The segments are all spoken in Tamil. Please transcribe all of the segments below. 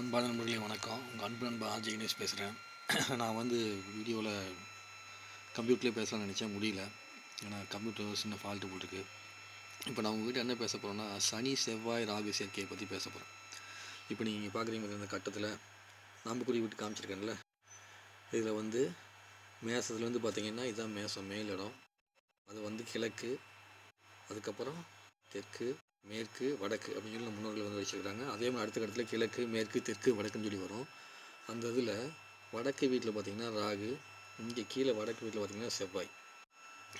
அன்பான நண்பர்களே வணக்கம். உங்கள் அன்பு நண்பர் ஆர்ஜி கணேஷ் பேசுகிறேன் நான் வந்து வீடியோவில் கம்ப்யூட்டர்லேயே பேசலாம்னு நினச்சேன். முடியல. ஏன்னா கம்ப்யூட்டர் சின்ன ஃபால்ட்டு போட்டுருக்கு. இப்போ நான் உங்கள் வீட்டில் என்ன பேச போகிறோன்னா சனி செவ்வாய் ராகு சேர்க்கையை பற்றி பேச போகிறேன் இப்போ நீங்கள் பார்க்குறீங்க இந்த கட்டத்தில் நம்பக்குறி விட்டு காமிச்சிருக்கேன்ல. இதில் வந்து மேசத்துலேருந்து பார்த்தீங்கன்னா இதுதான் மேசம் மேலிடம் அது வந்து கிழக்கு. அதுக்கப்புறம் தெற்கு. மேற்கு வடக்கு அப்படின்னு சொல்லி முன்னோர்கள் வந்து வச்சுருக்காங்க. அதே மாதிரி அடுத்த கட்டத்தில் கிழக்கு மேற்கு தெற்கு வடக்குன்னு சொல்லி வரும். அந்த இதில் வடக்கு வீட்டில் பார்த்திங்கன்னா ராகு இங்கே கீழே வடக்கு வீட்டில் பார்த்திங்கன்னா செவ்வாய்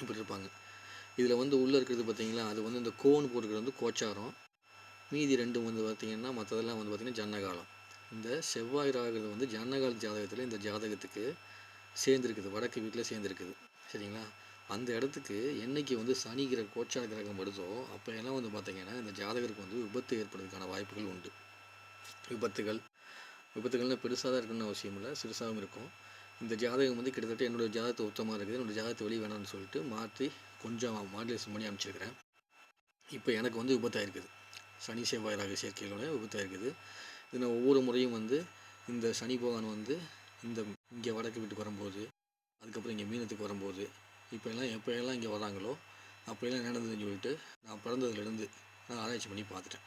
இப்படி இருப்பாங்க. இதில் வந்து உள்ளே இருக்கிறது பார்த்திங்களா அது வந்து இந்த கோன் போட்டுக்கிறது வந்து கோச்சாரம். மீதி ரெண்டும் வந்து பார்த்திங்கன்னா மற்றதெல்லாம் வந்து பார்த்திங்கன்னா ஜன்னகாலம் இந்த செவ்வாய் ராகுறது வந்து ஜன்னகால ஜாதகத்தில் இந்த ஜாதகத்துக்கு சேர்ந்துருக்குது வடக்கு வீட்டில் சேர்ந்துருக்குது. சரிங்களா? அந்த இடத்துக்கு என்னைக்கு வந்து சனி கிரக கோச்சார கிரகம் வருதோ அப்போ எல்லாம் வந்து பார்த்திங்கன்னா இந்த ஜாதகருக்கு வந்து விபத்து ஏற்படுறதுக்கான வாய்ப்புகள் உண்டு. விபத்துகள் விபத்துகள்னால் பெருசாக தான் இருக்குன்னு அவசியம் இல்லை சிறுசாகவும் இருக்கும். இந்த ஜாதகம் வந்து கிட்டத்தட்ட என்னோடய ஜாதகத்தை உத்தமாக இருக்குது என்னோடய ஜாதகத்தை வெளியே வேணாம்னு சொல்லிட்டு மாற்றி கொஞ்சம் மாடுலேஷன் பண்ணி அமைச்சிருக்கிறேன் இப்போ எனக்கு வந்து விபத்தாயிருக்குது. சனி செவ்வாய் ராக சேர்க்கைகளோட விபத்தாயிருக்குது. இது நான் ஒவ்வொரு முறையும் வந்து இந்த சனி பகவான் வந்து இந்த இங்கே வடக்கு வீட்டுக்கு வரும்போது அதுக்கப்புறம் இங்கே மீனத்துக்கு வரும்போது இப்போ எல்லாம் எப்போ எல்லாம் இங்கே வராங்களோ? அப்போயெல்லாம் நடந்ததுன்னு சொல்லிட்டு நான் பிறந்ததுலேருந்து நான் ஆராய்ச்சி பண்ணி பார்த்துட்டேன்.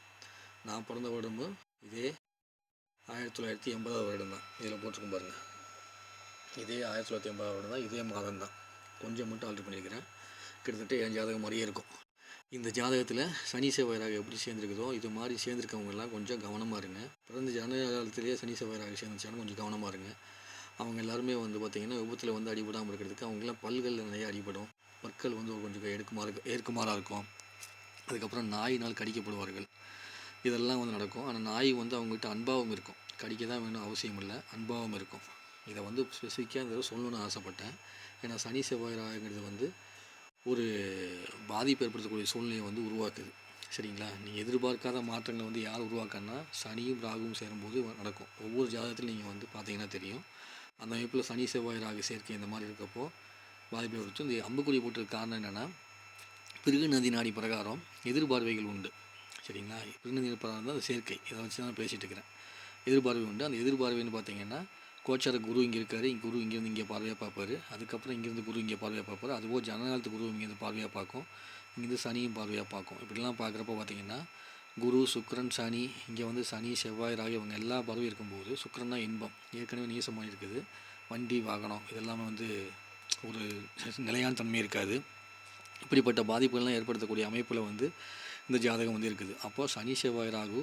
நான் பிறந்த வருடமும் இதே ஆயிரத்தி தொள்ளாயிரத்தி எண்பதாவது வருடம் தான். இதில் போட்டிருக்கும் பாருங்கள் இதே ஆயிரத்தி தொள்ளாயிரத்தி எண்பதாவது வருடம் தான் இதே மாதம் தான். கொஞ்சம் மட்டும் ஆல்ட்ரு பண்ணியிருக்கிறேன். கிட்டத்தட்ட என் ஜாதகம் மாதிரியே இருக்கும். இந்த ஜாதகத்தில் சனி செவ்வாயராக எப்படி சேர்ந்துருக்குதோ இது மாதிரி சேர்ந்துருக்கவங்கெல்லாம் கொஞ்சம் கவனமாக இருங்க. பிறந்த ஜனகாலத்திலேயே சனி செவ்வாயராக சேர்ந்துச்சாலும் கொஞ்சம் கவனமாக இருங்க. அவங்க எல்லாருமே வந்து பார்த்திங்கன்னா விபத்தில் வந்து அடிபடாமல் இருக்கிறதுக்கு அவங்களாம் பல்களில் நிறைய அடிபடும். பற்கள் வந்து கொஞ்சம் எடுக்குமாறு ஏற்குமாறாக இருக்கும். அதுக்கப்புறம் நாயினால் கடிக்கப்படுவார்கள். இதெல்லாம் வந்து நடக்கும். ஆனால் நாய் வந்து அவங்ககிட்ட அன்பாகவும் இருக்கும். கடிக்க தான் வேணும் அவசியம் இல்லை அன்பாகவும் இருக்கும். இதை வந்து ஸ்பெசிஃபிக்காக இந்த சொல்லணும்னு ஆசைப்பட்டேன். ஏன்னா சனி செவ்வாய் வந்து ஒரு பாதிப்பு ஏற்படுத்தக்கூடிய சூழ்நிலையை வந்து உருவாக்குது. சரிங்களா? நீங்கள் எதிர்பார்க்காத மாற்றங்களை வந்து யார் உருவாக்கன்னா சனியும் ராகுவும் சேரும்போது நடக்கும். ஒவ்வொரு ஜாதகத்திலும் நீங்கள் வந்து பார்த்தீங்கன்னா தெரியும். அந்த அமைப்பில் சனி செவ்வாய் ராகு சேர்க்கை இந்த மாதிரி இருக்கப்போ பாதிப்பை குறித்து இந்த அம்புக்குறி போட்டிருக்க காரணம் என்னென்னா பிருகு நதி நாடி பிரகாரம் எதிர்பார்வைகள் உண்டு. சரிங்களா? பிருகு நதி பிரகாரம் தான் அந்த சேர்க்கை. இதை வச்சு தான் பேசிகிட்டு இருக்கிறேன். எதிர்பார்வை உண்டு. அந்த எதிர்பார்வைன்னு பார்த்தீங்கன்னா கோச்சார குரு இங்கே இருக்கார். இங்கே குரு இங்கேருந்து இங்கே பார்வையாக பார்ப்பார். அதுக்கப்புறம் இங்கேருந்து குரு இங்கே பார்வையாக பார்ப்பார். அதுபோல் ஜனநாயகத்து குரு இங்கேருந்து பார்வையாக பார்க்கும். இங்கேருந்து சனியும் பார்வையாக பார்க்கும். இப்படிலாம் பார்க்குறப்ப பார்த்தீங்கன்னா குரு சுக்ரன் சனி இங்கே வந்து சனி செவ்வாய் ராகு இவங்க எல்லா பறவையும் இருக்கும்போது சுக்கரன் தான் இன்பம். ஏற்கனவே நீசமாக இருக்குது. வண்டி வாகனம் இதெல்லாமே வந்து ஒரு நிலையான தன்மை இருக்காது. இப்படிப்பட்ட பாதிப்புகள்லாம் ஏற்படுத்தக்கூடிய அமைப்பில் வந்து இந்த ஜாதகம் வந்து இருக்குது. அப்போது சனி செவ்வாய் ராகு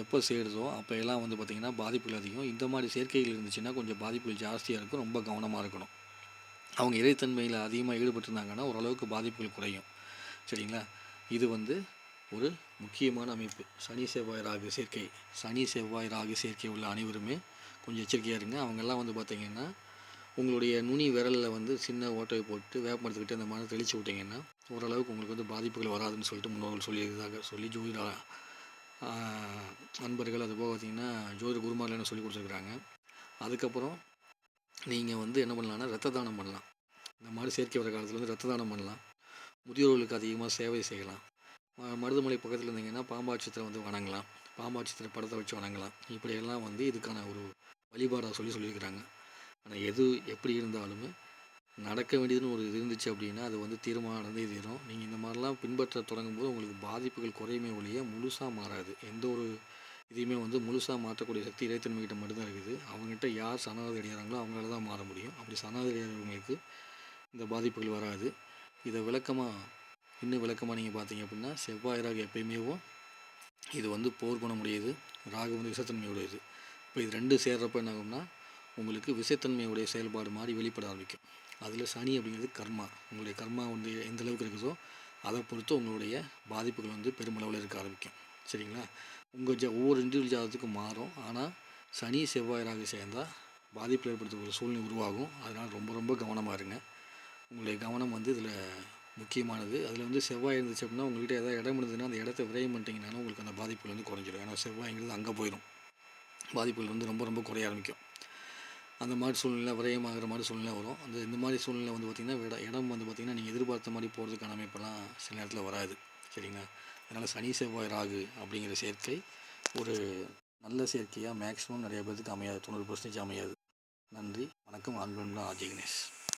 எப்போ சேருதோ அப்போ எல்லாம் வந்து பார்த்திங்கன்னா பாதிப்புகள் அதிகம். இந்த மாதிரி சேர்க்கைகள் இருந்துச்சுன்னா கொஞ்சம் பாதிப்புகள் ஜாஸ்தியாக இருக்கும். ரொம்ப கவனமாக இருக்கணும். அவங்க இறைத்தன்மையில் அதிகமாக ஈடுபட்டிருந்தாங்கன்னா ஓரளவுக்கு பாதிப்புகள் குறையும். சரிங்களா? இது வந்து ஒரு முக்கியமான அமைப்பு. சனி செவ்வாய் ராகு சேர்க்கை. சனி செவ்வாய் ராகு சேர்க்கை உள்ள அனைவருமே கொஞ்சம் எச்சரிக்கையாக இருங்க. அவங்கெல்லாம் வந்து பார்த்திங்கன்னா உங்களுடைய நுனி விரலில் வந்து சின்ன ஓட்டையை போட்டு வேப்பமரத்துக்கிட்ட அந்த மாதிரி தெளித்து விட்டிங்கன்னா ஓரளவுக்கு உங்களுக்கு வந்து பாதிப்புகள் வராதுன்னு சொல்லிட்டு முன்னோர்கள் சொல்லியிருக்காங்க சொல்லி ஜோதிட நண்பர்கள் அது போக பார்த்திங்கன்னா ஜோதிட குருமாரில் என்ன சொல்லி கொடுத்துருக்குறாங்க. அதுக்கப்புறம் நீங்கள் வந்து என்ன பண்ணலான்னா ரத்த தானம் பண்ணலாம். இந்த மாதிரி செயற்கை வர காலத்தில் வந்து ரத்த தானம் பண்ணலாம். முதியோர்களுக்கு அதிகமாக சேவை செய்யலாம். மருதமலை பக்கத்தில் இருந்தீங்கன்னா பாம்பாட்சத்தை வந்து வணங்கலாம். பாம்பாட்சத்தில் படத்தை வச்சு வணங்கலாம். இப்படியெல்லாம் வந்து இதுக்கான ஒரு வழிபாடாக சொல்லி சொல்லியிருக்கிறாங்க. ஆனால் எது எப்படி இருந்தாலுமே நடக்க வேண்டியதுன்னு ஒரு இது இருந்துச்சு அப்படின்னா அது வந்து தீர்மானம் நடந்தே தீரும். நீங்கள் இந்த மாதிரிலாம் பின்பற்ற தொடங்கும் போது உங்களுக்கு பாதிப்புகள் குறையுமே ஒழிய முழுசாக மாறாது. எந்த ஒரு இதையுமே வந்து முழுசாக மாற்றக்கூடிய சக்தி இறைத்தன்மைகிட்ட மட்டும்தான் இருக்குது. அவங்ககிட்ட யார் சனாதி அடைகிறாங்களோ அவங்களால தான் மாற முடியும். அப்படி சனாதி அடைகிறவங்களுக்கு இந்த பாதிப்புகள் வராது. இதை விளக்கமாக இன்னும் விளக்கமாக நீங்கள் பார்த்தீங்க அப்படின்னா செவ்வாய் ராகு எப்பயுமேவும் இது வந்து போர் குணமுடையது ராகு வந்து விசத்தன்மையுடையது இப்போ இது ரெண்டு சேர்றப்ப என்ன ஆகும்னா உங்களுக்கு விசைத்தன்மையுடைய செயல்பாடு மாதிரி வெளிப்பட ஆரம்பிக்கும். அதில் சனி அப்படிங்கிறது கர்மா. உங்களுடைய கர்மா வந்து எந்த அளவுக்கு இருக்குதோ அதை பொறுத்து உங்களுடைய பாதிப்புகள் வந்து பெருமளவில் இருக்க ஆரம்பிக்கும். சரிங்களா? உங்கள் ஜா ஒவ்வொரு இண்டிவிஜுவல் ஜாதத்துக்கும் மாறும். ஆனால் சனி செவ்வாய் ராகு சேர்ந்தால் பாதிப்பு ஏற்படுத்தக்கூடிய சூழ்நிலை உருவாகும். அதனால் ரொம்ப ரொம்ப கவனமாக இருங்க. உங்களுடைய கவனம் வந்து இதில் முக்கியமானது. அதில் வந்து செவ்வாய் இருந்துச்சு அப்படின்னா உங்கள்கிட்ட எதாவது இடம் இருந்ததுன்னா அந்த இடத்த விரைய மாட்டீங்கன்னா உங்களுக்கு அந்த பாதிப்புகள் வந்து குறைஞ்சிடும் ஏன்னா செவ்வாய்ங்கிறது அங்கே போயிடும். பாதிப்புகள் வந்து ரொம்ப ரொம்ப குறைய ஆரம்பிக்கும். அந்த மாதிரி சூழ்நிலை விரயமாகிற மாதிரி சூழ்நிலை வரும். அந்த இந்த மாதிரி சூழ்நிலை வந்து பார்த்திங்கன்னா இடம் இடம் வந்து பார்த்திங்கன்னா நீங்கள் எதிர்பார்த்த மாதிரி போகிறதுக்கான அமைப்பெல்லாம் சில நேரத்தில் வராது. சரிங்களா? அதனால் சனி செவ்வாய் ராகு அப்படிங்கிற சேர்க்கை ஒரு நல்ல சேர்க்கையாக மேக்ஸிமம் நிறைய பேர்த்துக்கு அமையாது. தொண்ணூறு பர்சன்டேஜ் அமையாது. நன்றி. வணக்கம். அன்புடன் ஆர்ஜி கணேஷ்